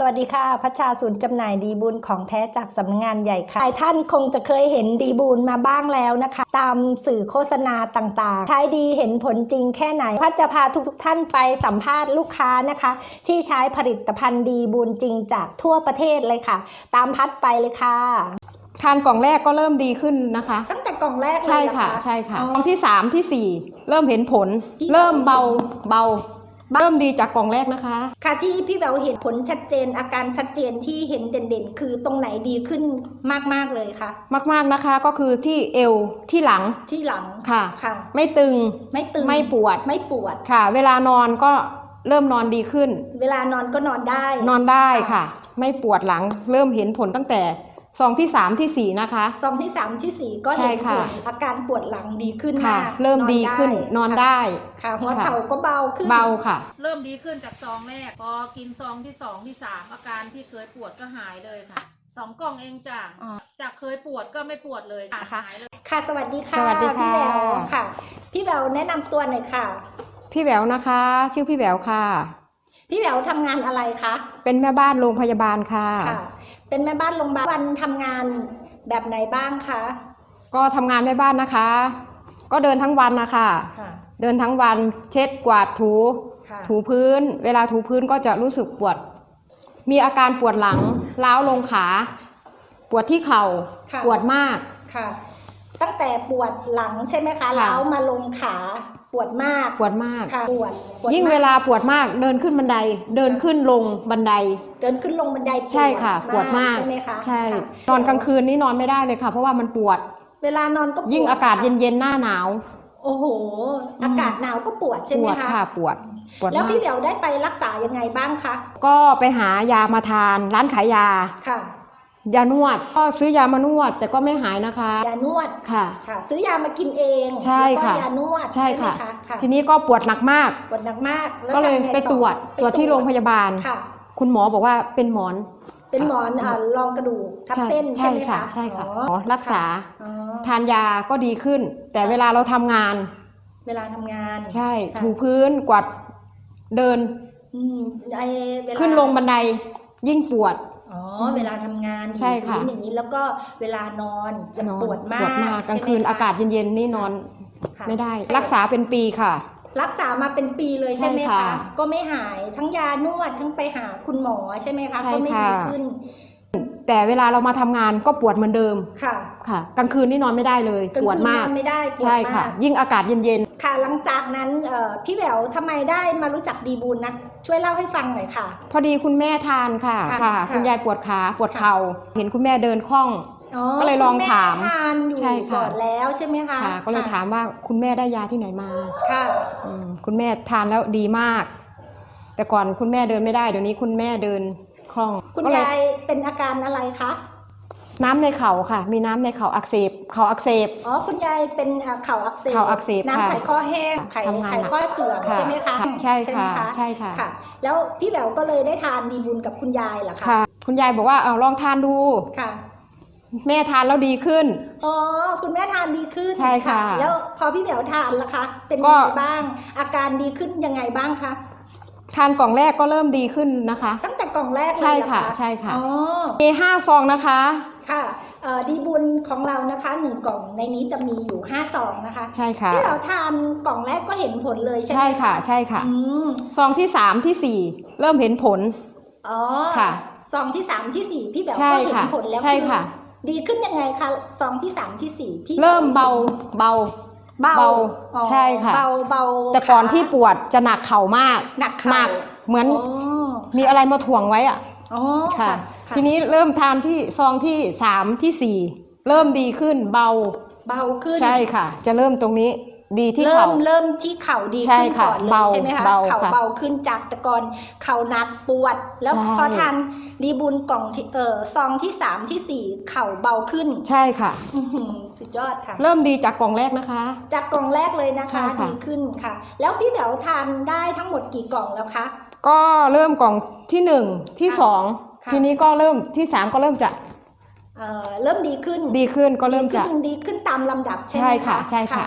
สวัสดีค่ะ พัชชาศูนย์จำหน่ายดีบุญของแท้จากสำนักงานใหญ่ค่ะหลายท่านคงจะเคยเห็นดีบุญมาบ้างแล้วนะคะ ตามสื่อโฆษณาต่างๆ ใช้ดีเห็นผลจริงแค่ไหน พัชจะพาทุกๆท่านไปสัมภาษณ์ลูกค้านะคะ ที่ใช้ผลิตภัณฑ์ดีบุญจริงจากทั่วประเทศเลยค่ะ ตามพัดไปเลยค่ะทานกล่องแรกก็เริ่มดีขึ้นนะคะ ตั้งแต่กล่องแรกเลยใช่เหรอค่ะ ใช่ค่ะอ๋กอล่องที่สามที่สี่เริ่มเห็นผลพี่เริ่มเบาเบา เบาเริ่มดีจากกล่องแรกนะคะ ค่ะที่พี่แววเห็นผลชัดเจน อาการชัดเจนที่เห็นเด่นๆ คือตรงไหนดีขึ้นมากๆเลยค่ะ มากๆนะคะก็คือที่เอวที่หลังที่หลังค่ะ ค่ะ ไม่ตึงไม่ตึงไม่ปวดไม่ปวดค่ะ เวลานอนก็เริ่มนอนดีขึ้น เวลานอนก็นอนได้ นอนได้ค่ะ ไม่ปวดหลัง เริ่มเห็นผลตั้งแต่ ซองที่สามที่สี่นะคะ ซองที่สามที่สี่ก็ใช่เห็นผค่ะลอาการปวดหลังดีขึ้นค่ะมากเริ่มดีขึ้นนอนได้ค่ะหัวค่ะเข่าก็เบาขึ้นเบาค่ะ เริ่มดีขึ้นจากซองแรกพอกินซองที่สองที่สามอาการที่เคยปวดก็หายเลยค่ะสองกล่องเองจ้ะอ๋อจากเคยปวดก็ไม่ปวดเลยค่ะค่ะหายเลยค่ะสวัสดีค่ะสวัสดีค่ะพี่แววค่ะ พี่แววแนะนำตัวหน่อยค่ะ พี่แหววนะคะ ชื่อพี่แหววค่ะ พี่แววทำงานอะไรคะเป็นแม่บ้านโรงพยาบาลค่ะ ค่ะ เป็นแม่บ้านโรงพยาบาลวันทำงานแบบไหนบ้างคะก็ทำงานแม่บ้านนะคะ ก็เดินทั้งวันนะคะค่ะเดินทั้งวันเช็ดกวาดถู ค่ะถูพื้น เวลาถูพื้นก็จะรู้สึกปวด มีอาการปวดหลังล้าวลงขา ปวดที่เข่าค่ะปวดมาก ค่ะ ตั้งแต่ปวดหลังใช่ไหมคะค่ะแล้วมาลงขา ปวดมากปวดมาก ค่ะปวดปดยิ่งมกเวลาปวดมากเดินขึ้นบันได เดินขึ้นลงบันได เดินขึ้นลงบันไดใช่ค่ะ ปวดมากใช่ไหมคะใช่ค่ะนอนกลางคืนนี่นอนไม่ได้เลยค่ะ เพราะว่ามันปวด เวลานอนก็ปวดยิ่งอากาศค่ะเย็นๆหน้าหนาว โอ้โห อากาศหนาวก็ปวดใช่ปไหมวดคะค่ะปวดปวดแล้วมากพี่เบลได้ไปรักษายังไงบ้างคะก็ไปหายามาทานร้านขายยา ค่ะ ยานวดก็ซื้อยามานวดแต่ก็ไม่หายนะคะ ยานวดค่ะ ค่ะ ซื้อยามากินเองใช่แล้วก็ค่ะยานวดใช่ไหมค่ะคะค่ะทีนี้ก็ปวดหนักมาก ปวดหนักมากแวก็เลยทำงไปอตรวจไปตรวจที่โรงพยาบาล ค่ะ คุณหมอบอกว่าเป็นหมอน เป็นหมอนอ่ารองกระดูกทับเส้นใช่ใช่ไหมค่ะคะใช่ค่ะอ๋อหมอรักษาอ๋อทานยาก็ดีขึ้น แต่เวลาเราทำงาน เวลาทำงานใช่ ค่ะถูพื้นกวาดเดินอืมไอเวลาขึ้นลงบันไดยิ่งปวด อ๋อเวลาทำงานใช่ค่ะอยู่พื้นอย่างนี้แล้วก็เวลานอนจะนอนปวดมากปวดมากกลางใช่ไหมคืนคะอากาศเย็นๆนี่นอนค่ะไม่ได้ รักษาเป็นปีค่ะ รักษามาเป็นปีเลยใช่ไหมใช่คะค่ะก็ไม่หายทั้งยานวดทั้งไปหาคุณหมอใช่ไหมคะใช่ก็ไม่ค่ะดีขึ้น แต่เวลาเรามาทำงานก็ปวดเหมือนเดิมค่ะค่ะ กลางคืนนี่นอนไม่ได้เลยกลางปวดคืนมากนอนไม่ได้ปวดใช่ค่ะมากยิ่งอากาศเย็นค่ะหลังจากนั้นเอ่อพี่แหววทำไมได้มารู้จักดีบูลนะ ช่วยเล่าให้ฟังหน่อยค่ะ ๆ พอดีคุณแม่ทานค่ะ ค่ะค่ะค่ะคุณยายปวดขาปวดเข่าเห็นคุณแม่เดินคล่อง อ๋อก็เลยลองคุณแถามทานอยู่ใช่ค่ะ ก่อนแล้วใช่ไหมคะค่ะ ก็เลยถามว่าคุณแม่ได้ยาที่ไหนมาค่ะ อืมคุณแม่ทานแล้วดีมาก แต่ก่อนคุณแม่เดินไม่ได้เดี๋ยวนี้คุณแม่เดิน คล่องคุณก็เลยยายเป็นอาการอะไรคะ น้ำในเข่าค่ะ มีน้ำในเข่าอักเสบเข่าอักเสบ อ๋อ คุณยายเป็นอ่าเข่าอักเสบเข่าอักเสบน้ำค่ะไขข้อแห้ง ไขทำงานไขข้อเสื่อมค่ะใช่ไหมคะใช่ไหมค่ะใช่ค่ะ ค่ะ แล้วพี่แหววก็เลยได้ทานดีบุญกับคุณยายเหรอคะ ค่ะ คุณยายบอกว่าเอาลองทานดู ค่ะ แม่ทานแล้วดีขึ้น อ๋อ คุณแม่ทานดีขึ้นใช่ค่ะแล้วพอพี่แหววทานล่ะคะ เป็นก็ยังไงบ้าง อาการดีขึ้นยังไงบ้างคะ ทานกล่องแรกก็เริ่มดีขึ้นนะคะ ตั้งแต่กล่องแรกเลยใช่เหรอค่ะใช่ค่ะ อ๋อ มีห้าซองนะคะ ค่ะเอ่อดีบุญของเรานะคะหนึ่งกล่องในนี้จะมีอยู่ห้าซองนะคะใช่ค่ะพี่แหววทานกล่องแรกก็เห็นผลเลยใช่ไหมใช่ค่ะใช่ค่ะ อืมซองที่สามที่สี่เริ่มเห็นผล อ๋อค่ะ ซองที่สามที่สี่พี่แหววใช่ก็เห็นค่ะผลแล้วใช่ค่ะอดีขึ้นยังไงคะซองที่สามที่สี่พี่เริ่มเบาเบา เบาเบาอ๋อใช่ค่ะ เบาเบาแต่ก่อนขาที่ปวดจะหนักเข่ามากหนักเข่าเหมือนอ๋อมีอะไรมาถ่วงไว้อะอ๋อค่ะ ค่ะทีนี้เริ่มทานที่ซองที่สามที่สี่เริ่มดีขึ้นเบาเบาขึ้น ใช่ค่ะ จะเริ่มตรงนี้ ดีที่เริ่เข่ามเริ่มที่เข่าดีใช่ขึ้นค่ะก่อนเลยเบาใช่ไหมคะเบาเข่าค่ะเบาขึ้นจากแต่ก่อนเข่าหนักปวด แล้วใช่ พอทานดีบุญกล่องที่เออซองที่สามที่สี่เข่าเบาขึ้นใช่ค่ะ อื้อหือสุดยอดค่ะ เริ่มดีจากกล่องแรกนะคะ จากกล่องแรกเลยนะใช่คะค่ะ ดีขึ้นค่ะ แล้วพี่แหววทานได้ทั้งหมดกี่กล่องแล้วคะ ก็เริ่มกล่องที่หนึ่งที่ค่ะสองค่ะ ทีนี้ก็เริ่มที่สามก็เริ่มจะเอ่อเริ่มดีขึ้นดีขึ้นก็เริ่มจะ ดีขึ้นดีขึ้นตามลำดับใช่ไหมใช่คะค่ะใช่ค่ะ